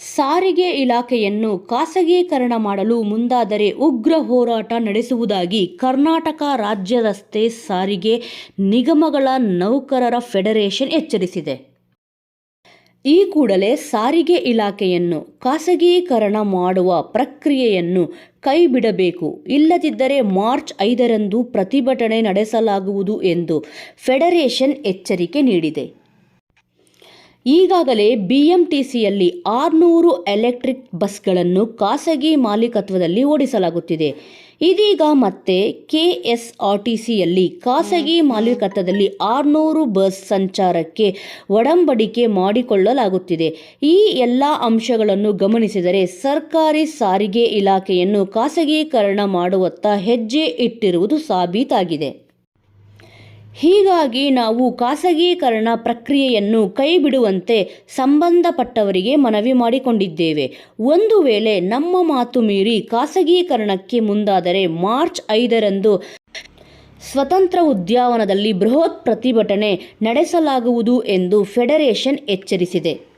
ಸಾರಿಗೆ ಇಲಾಖೆಯನ್ನು ಖಾಸಗೀಕರಣ ಮಾಡಲು ಮುಂದಾದರೆ ಉಗ್ರ ಹೋರಾಟ ನಡೆಸುವುದಾಗಿ ಕರ್ನಾಟಕ ರಾಜ್ಯ ರಸ್ತೆ ಸಾರಿಗೆ ನಿಗಮಗಳ ನೌಕರರ ಫೆಡರೇಷನ್ ಎಚ್ಚರಿಸಿದೆ. ಈ ಕೂಡಲೇ ಸಾರಿಗೆ ಇಲಾಖೆಯನ್ನು ಖಾಸಗೀಕರಣ ಮಾಡುವ ಪ್ರಕ್ರಿಯೆಯನ್ನು ಕೈಬಿಡಬೇಕು. ಇಲ್ಲದಿದ್ದರೆ ಮಾರ್ಚ್ ಐದರಂದು ಪ್ರತಿಭಟನೆ ನಡೆಸಲಾಗುವುದು ಎಂದು ಫೆಡರೇಷನ್ ಎಚ್ಚರಿಕೆ ನೀಡಿದೆ. ಈಗಾಗಲೇ ಬಿಎಂಟಿಸಿಯಲ್ಲಿ ಆರುನೂರು ಎಲೆಕ್ಟ್ರಿಕ್ ಬಸ್ಗಳನ್ನು ಖಾಸಗಿ ಮಾಲೀಕತ್ವದಲ್ಲಿ ಓಡಿಸಲಾಗುತ್ತಿದೆ. ಇದೀಗ ಮತ್ತೆ ಕೆಎಸ್ಆರ್ಟಿಸಿಯಲ್ಲಿ ಖಾಸಗಿ ಮಾಲೀಕತ್ವದಲ್ಲಿ ಆರುನೂರು ಬಸ್ ಸಂಚಾರಕ್ಕೆ ಒಡಂಬಡಿಕೆ ಮಾಡಿಕೊಳ್ಳಲಾಗುತ್ತಿದೆ. ಈ ಎಲ್ಲ ಅಂಶಗಳನ್ನು ಗಮನಿಸಿದರೆ ಸರ್ಕಾರಿ ಸಾರಿಗೆ ಇಲಾಖೆಯನ್ನು ಖಾಸಗೀಕರಣ ಮಾಡುವತ್ತ ಹೆಜ್ಜೆ ಇಟ್ಟಿರುವುದು ಸಾಬೀತಾಗಿದೆ. ಹೀಗಾಗಿ ನಾವು ಖಾಸಗೀಕರಣ ಪ್ರಕ್ರಿಯೆಯನ್ನು ಕೈಬಿಡುವಂತೆ ಸಂಬಂಧಪಟ್ಟವರಿಗೆ ಮನವಿ ಮಾಡಿಕೊಂಡಿದ್ದೇವೆ. ಒಂದು ವೇಳೆ ನಮ್ಮ ಮಾತು ಮೀರಿ ಖಾಸಗೀಕರಣಕ್ಕೆ ಮುಂದಾದರೆ ಮಾರ್ಚ್ ಐದರಂದು ಸ್ವತಂತ್ರ ಉದ್ಯಾನವನದಲ್ಲಿ ಬೃಹತ್ ಪ್ರತಿಭಟನೆ ನಡೆಸಲಾಗುವುದು ಎಂದು ಫೆಡರೇಷನ್ ಎಚ್ಚರಿಸಿದೆ.